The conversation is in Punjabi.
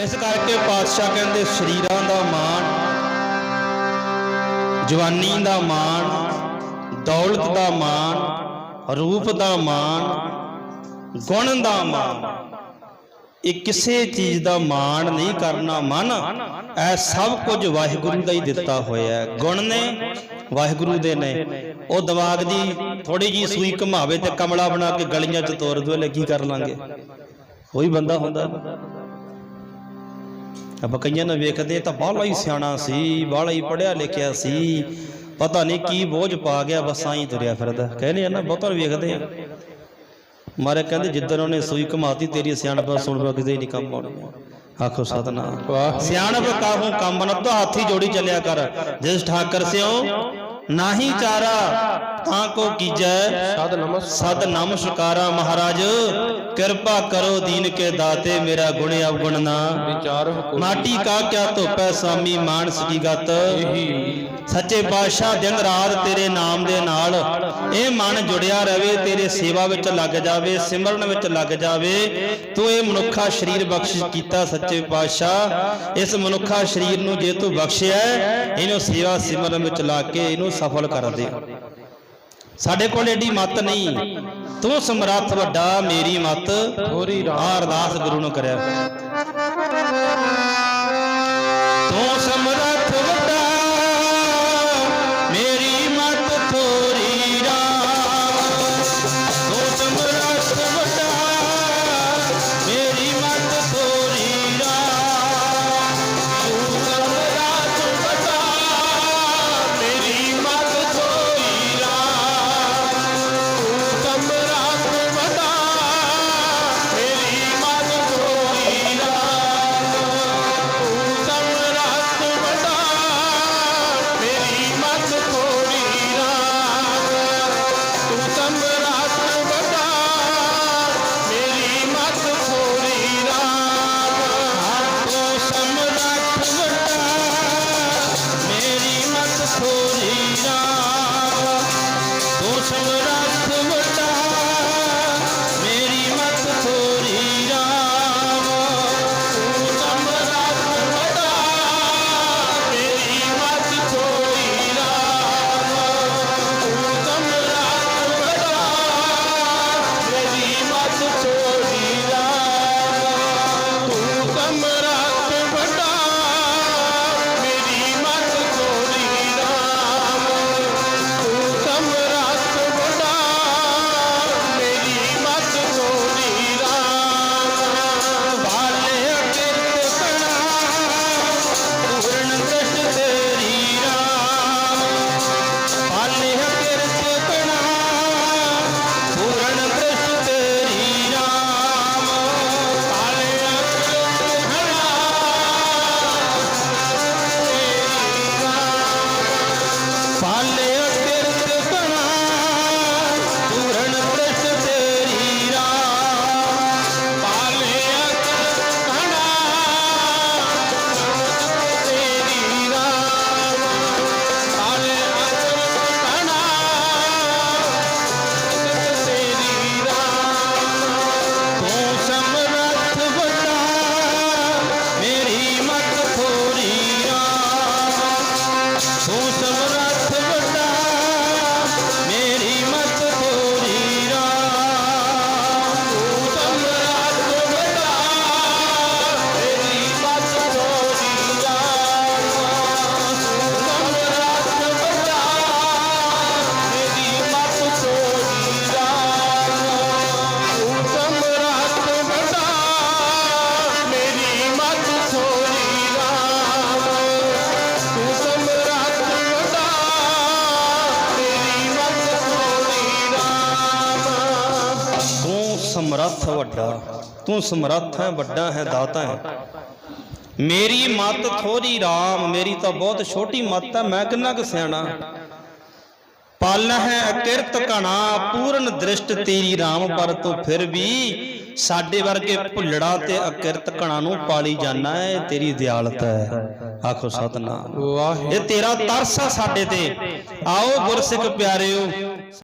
ਇਸ ਕਰਕੇ ਪਾਤਸ਼ਾਹ ਕਹਿੰਦੇ ਸਰੀਰਾਂ ਦਾ ਮਾਣ, ਜਵਾਨੀ ਦਾ ਮਾਣ, ਦੌਲਤ ਦਾ ਮਾਣ, ਰੂਪ ਦਾ ਮਾਣ, ਗੁਣ ਦਾ ਮਾਣ। ਇਹ ਕਿਸੇ ਚੀਜ਼ ਦਾ ਮਾਣ ਨਹੀਂ ਕਰਨਾ ਮਨ। ਇਹ ਸਭ ਕੁਝ ਵਾਹਿਗੁਰੂ ਦਾ ਹੀ ਦਿੱਤਾ ਹੋਇਆ ਹੈ। ਗੁਣ ਨੇ, ਵਾਹਿਗੁਰੂ ਦੇ ਨੇ। ਉਹ ਦਿਮਾਗ ਦੀ ਥੋੜੀ ਜੀ ਸੂਈ ਘਮਾਵੇ ਤੇ ਕਮਲਾ ਬਣਾ ਕੇ ਗਲੀਆਂ 'ਚ ਤੋਰ ਦੋ ਕੀ ਕਰ ਲਾਂਗੇ? ਕੋਈ ਬੰਦਾ ਹੁੰਦਾ ਆਪਾਂ ਕਈਆਂ ਨੂੰ ਵੇਖਦੇ ਤਾਂ ਬਾਹਲਾ ਹੀ ਸਿਆਣਾ ਸੀ ਬਾਹਲਾ ਹੀ ਪੜਿਆ ਲਿਖਿਆ ਸੀ। ਪਤਾ ਨਹੀਂ ਕੀ ਬੋਝ ਪਾ ਗਿਆ ਬਸ ਆਈ ਤੁਰਿਆ ਫਿਰਦਾ। ਕਹਿੰਦੇ ਆ ਨਾ ਬਹੁਤਾਂ ਵੇਖਦੇ ਆ। ਮਾਰੇ ਕਹਿੰਦੇ ਜਿੱਦਣ ਉਹਨੇ ਸੂਈ ਘਮਾਤੀ ਤੇਰੀ ਸਿਆਣਪ ਸੁਣ ਪਾ ਕਿਤੇ ਨਹੀਂ ਕੰਮ ਆਉਣੀ। ਆਖੋ ਸਤਨਾਮ। ਸਿਆਣਪ ਕਾਹੂ ਕੰਮ ਨ ਤੋ ਹਾਥੀ ਜੋੜੀ ਚੱਲਿਆ ਕਰ। ਜਿਸ ਠਾਕਰ ਸਿਓ ਨਾਹੀ ਚਾਰਾ। ਤਾਂ ਕੋ ਕੀਜੈ ਸਦ ਨਮਸ ਸਦ ਨਮਸਕਾਰਾ ਮਹਾਰਾਜ ਕਿਰਪਾ ਕਰੋ ਦੀਨ ਕੇ ਦਾਤੇ ਮੇਰਾ ਗੁਣ ਅਵਗੁਣ ਨਾ ਵਿਚਾਰ ਮਾਟੀ ਕਾ ਕਿਆ ਧੋਪੈ ਸਾਮੀ ਮਾਨਸ ਕੀ ਗਤ ਸੱਚੇ ਪਾਤਸ਼ਾਹ ਦਿਨ ਰਾਤ ਤੇਰੇ ਨਾਮ ਦੇ ਨਾਲ ਇਹ ਮਨ ਜੁੜਿਆ ਰਵੇ ਤੇਰੇ ਸੇਵਾ ਵਿੱਚ ਲੱਗ ਜਾਵੇ ਸਿਮਰਨ ਵਿੱਚ ਲੱਗ ਜਾਵੇ ਤੂੰ ਇਹ ਮਨੁੱਖਾ ਸਰੀਰ ਬਖਸ਼ਿਸ਼ ਕੀਤਾ ਸੱਚੇ ਪਾਤਸ਼ਾਹ ਇਸ ਮਨੁੱਖਾ ਸਰੀਰ ਨੂੰ ਜੇ ਤੂੰ ਬਖਸ਼ਿਆ ਇਹਨੂੰ ਸੇਵਾ ਸਿਮਰਨ ਵਿੱਚ ਲਾ ਕੇ ਇਹਨੂੰ ਸਫਲ ਕਰ ਦੇ ਸਾਡੇ ਕੋਲ ਏਡੀ ਮਤ ਨਹੀਂ। ਤੂੰ ਸਮਰੱਥ ਵੱਡਾ, ਮੇਰੀ ਮਤ ਥੋਰੀ ਰਾਮ ਅਰਦਾਸ ਗੁਰੂ ਨੂੰ ਕਰਿਆ ਤੂੰ ਸਮਰੱਥ ਵੱਡਾ number ਸਮਰੱਥ ਵੱਡਾ, ਤੂੰ ਸਮਰੱਥ ਹੈ, ਵੱਡਾ ਹੈ, ਦਾਤਾ ਹੈ। ਮੇਰੀ ਮਤ ਥੋੜੀ ਰਾਮ, ਮੇਰੀ ਤਾਂ ਬਹੁਤ ਛੋਟੀ ਮਤ ਹੈ, ਮੈਂ ਕਿੰਨਾ ਕੁ ਸਿਆਣਾ। ਪਲ ਹੈ ਅਕਿਰਤ ਕਣਾ, ਪੂਰਨ ਦ੍ਰਿਸ਼ਟ ਤੇਰੀ ਰਾਮ, ਪਰ ਤੂੰ ਫਿਰ ਵੀ ਸਾਡੇ ਵਰਗੇ ਭੁੱਲੜਾ ਤੇ ਅਕਿਰਤ ਕਣਾ ਨੂੰ ਪਾਲੀ ਜਾਣਾ ਹੈ ਤੇਰੀ ਦਿਆਲਤ ਹੈ। ਆਖੋ ਸਤਨਾਮ। ਇਹ ਤੇਰਾ ਤਰਸ ਆ ਸਾਡੇ ਤੇ। ਆਓ ਗੁਰਸਿੱਖ ਪਿਆਰਿਓ